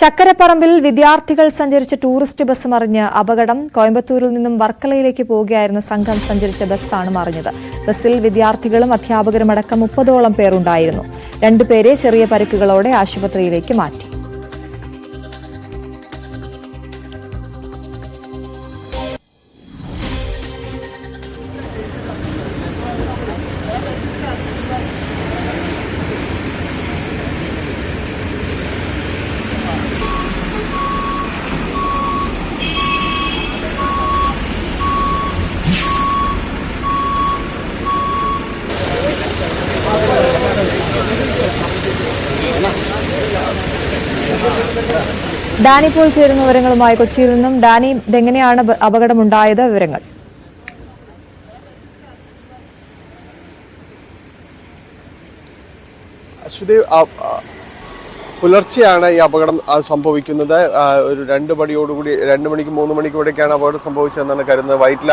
ചക്കരപ്പറമ്പിൽ വിദ്യാർത്ഥികൾ സഞ്ചരിച്ച tourist bus മറിഞ്ഞ് അപകടം. കോയമ്പത്തൂരിൽ നിന്നും വർക്കലയിലേക്ക് പോവുകയായിരുന്ന സംഘം സഞ്ചരിച്ച ബസ്സാണ് മറിഞ്ഞത്. ബസ്സിൽ വിദ്യാർത്ഥികളും അധ്യാപകരും അടക്കം മുപ്പതോളം പേരുണ്ടായിരുന്നു. രണ്ടുപേരെ ചെറിയ പരിക്കുകളോടെ ആശുപത്രിയിലേക്ക് മാറ്റി. ഡാനി പോൾ ചേരുന്ന വിവരങ്ങളുമായി കൊച്ചിയിൽ നിന്നും ഡാനി ഇതെങ്ങനെയാണ് അപകടമുണ്ടായത്? വിവരങ്ങൾ. പുലർച്ചെയാണ് ഈ അപകടം സംഭവിക്കുന്നത്. ഒരു രണ്ട് മണിയോടുകൂടി രണ്ട് മണിക്ക് മൂന്ന് മണിക്കൂടെയൊക്കെയാണ് അപകടം സംഭവിച്ചതെന്നാണ് കരുതുന്നത്. വൈറ്റില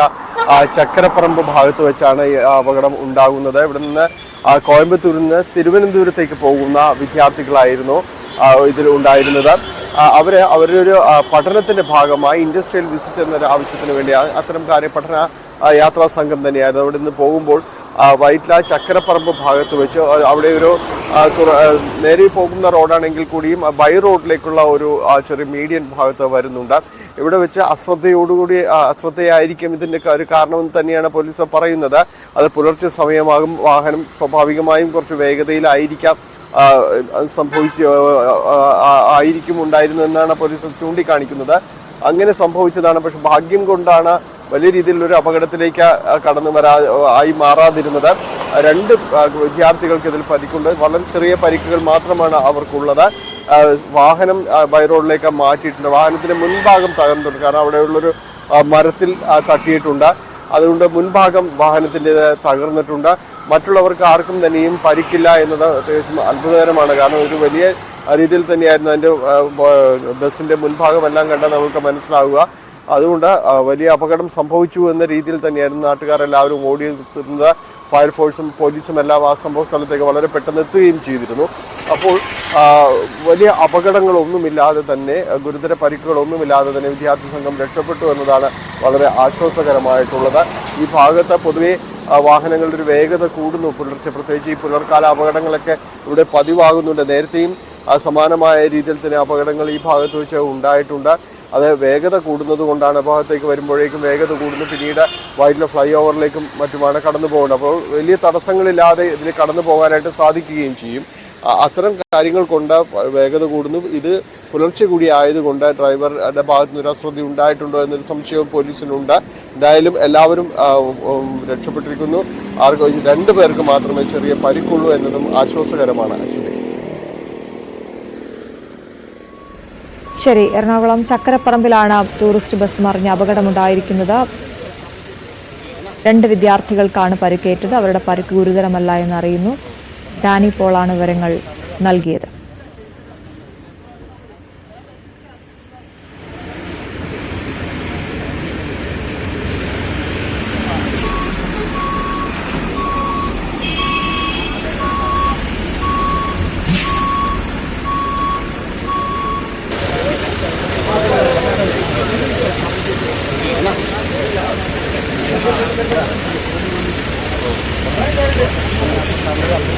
ചക്കരപ്പറമ്പ് ഭാഗത്ത് വെച്ചാണ് ഈ അപകടം ഉണ്ടാകുന്നത്. ഇവിടെ നിന്ന് കോയമ്പത്തൂരിൽ നിന്ന് തിരുവനന്തപുരത്തേക്ക് പോകുന്ന വിദ്യാർത്ഥികളായിരുന്നു ഇതിൽ ഉണ്ടായിരുന്നത്. അവർ അവരുടെ ഒരു പഠനത്തിന്റെ ഭാഗമായി ഇൻഡസ്ട്രിയൽ വിസിറ്റ് എന്നൊരു ആവശ്യത്തിന് വേണ്ടി അത്തരം കാര്യ പഠന യാത്രാ സംഘം തന്നെയായിരുന്നു. അവിടെ നിന്ന് പോകുമ്പോൾ വൈറ്റ്ല ചക്കരപ്പറമ്പ് ഭാഗത്ത് വെച്ച് അവിടെ ഒരു നേരെ പോകുന്ന റോഡാണെങ്കിൽ കൂടിയും ബൈ റോഡിലേക്കുള്ള ഒരു ചെറിയ മീഡിയൻ ഭാഗത്ത് വരുന്നുണ്ട്. ഇവിടെ വെച്ച് അശ്രദ്ധയോടുകൂടി അശ്രദ്ധയായിരിക്കും ഇതിന്റെ ഒരു കാരണമെന്ന് തന്നെയാണ് പോലീസ് പറയുന്നത്. അത് പുലർച്ചെ സമയമാകും വാഹനം സ്വാഭാവികമായും കുറച്ച് വേഗതയിലായിരിക്കാം സംഭവിച്ച് ആയിരിക്കും ഉണ്ടായിരുന്നു എന്നാണ് പോലീസ് ചൂണ്ടിക്കാണിക്കുന്നത്. അങ്ങനെ സംഭവിച്ചതാണ്. പക്ഷെ ഭാഗ്യം കൊണ്ടാണ് വലിയ ഒരു അപകടത്തിലേക്ക് കടന്നു വരാ ആയി മാറാതിരുന്നത് രണ്ട് വിദ്യാർത്ഥികൾക്ക് ഇതിൽ പരിക്കുണ്ട്. വളരെ ചെറിയ പരിക്കുകൾ മാത്രമാണ് അവർക്കുള്ളത്. വാഹനം ബൈറോഡിലേക്ക് മാറ്റിയിട്ടുണ്ട്. വാഹനത്തിന്റെ മുൻഭാഗം തകർന്നിട്ടുണ്ട്. കാരണം അവിടെയുള്ളൊരു മരത്തിൽ തട്ടിയിട്ടുണ്ട്. അതുകൊണ്ട് മുൻഭാഗം വാഹനത്തിന്റെ തകർന്നിട്ടുണ്ട്. മറ്റുള്ളവർക്ക് ആർക്കും തന്നെയും പരിക്കില്ല എന്നത് അത്ഭുതകരമാണ്. കാരണം ഒരു വലിയ രീതിയിൽ തന്നെയായിരുന്നു അതിന്റെ ബസ്സിന്റെ മുൻഭാഗമെല്ലാം കണ്ടാൽ നമുക്ക് മനസ്സിലാവുക. അതുകൊണ്ട് വലിയ അപകടം സംഭവിച്ചു എന്ന രീതിയിൽ തന്നെയായിരുന്നു നാട്ടുകാരെല്ലാവരും ഓടിയെത്തുന്നത്. ഫയർഫോഴ്സും പോലീസും എല്ലാം ആ സംഭവ സ്ഥലത്തേക്ക് വളരെ പെട്ടെന്ന് എത്തുകയും ചെയ്തിരുന്നു. അപ്പോൾ വലിയ അപകടങ്ങളൊന്നുമില്ലാതെ തന്നെ ഗുരുതര പരിക്കുകളൊന്നുമില്ലാതെ തന്നെ വിദ്യാർത്ഥി സംഘം രക്ഷപ്പെട്ടു എന്നതാണ് വളരെ ആശ്വാസകരമായിട്ടുള്ളത്. ഈ ഭാഗത്ത് പൊതുവേ വാഹനങ്ങളുടെ ഒരു വേഗത കൂടുന്നു. പുലർച്ചെ പ്രത്യേകിച്ച് ഈ പുലർക്കാല അപകടങ്ങളൊക്കെ ഇവിടെ പതിവാകുന്നുണ്ട്. നേരത്തെയും സമാനമായ രീതിയിൽ തന്നെ അപകടങ്ങൾ ഈ ഭാഗത്ത് വെച്ച് ഉണ്ടായിട്ടുണ്ട്. അത് വേഗത കൂടുന്നത് കൊണ്ടാണ് ഭാഗത്തേക്ക് വരുമ്പോഴേക്കും വേഗത കൂടുന്നു. പിന്നീട് വൈറ്റിലെ ഫ്ലൈ ഓവറിലേക്കും മറ്റുമാണ് കടന്നു പോകേണ്ടത് അപ്പോൾ വലിയ തടസ്സങ്ങളില്ലാതെ ഇതിൽ കടന്നു പോകാനായിട്ട് സാധിക്കുകയും ചെയ്യും. അത്തരം കാര്യങ്ങൾ കൊണ്ട് വേഗത കൂടുന്നു. ഇത് പുലർച്ചെ കൂടി ആയതുകൊണ്ട് ഡ്രൈവറുടെ ഭാഗത്തു നിന്ന് ഒരു അശ്രദ്ധ ഉണ്ടായിട്ടുണ്ടോ എന്നൊരു സംശയവും പോലീസിനുണ്ട്. എന്തായാലും എല്ലാവരും രക്ഷപ്പെട്ടിരിക്കുന്നു. ആർക്കും രണ്ടു പേർക്ക് മാത്രമേ ചെറിയ പരിക്കുള്ളൂ എന്നതും ആശ്വാസകരമാണ്. ശരി എറണാകുളം ചക്കരപ്പറമ്പിലാണ് ടൂറിസ്റ്റ് ബസ് മറിഞ്ഞ് അപകടമുണ്ടായിരിക്കുന്നത്. രണ്ട് വിദ്യാർത്ഥികൾക്കാണ് പരിക്കേറ്റത്. അവരുടെ പരിക്ക് ഗുരുതരമല്ല എന്നറിയുന്നു ഡാനി പോളാണ് വിവരങ്ങൾ നൽകിയത്. Thank you.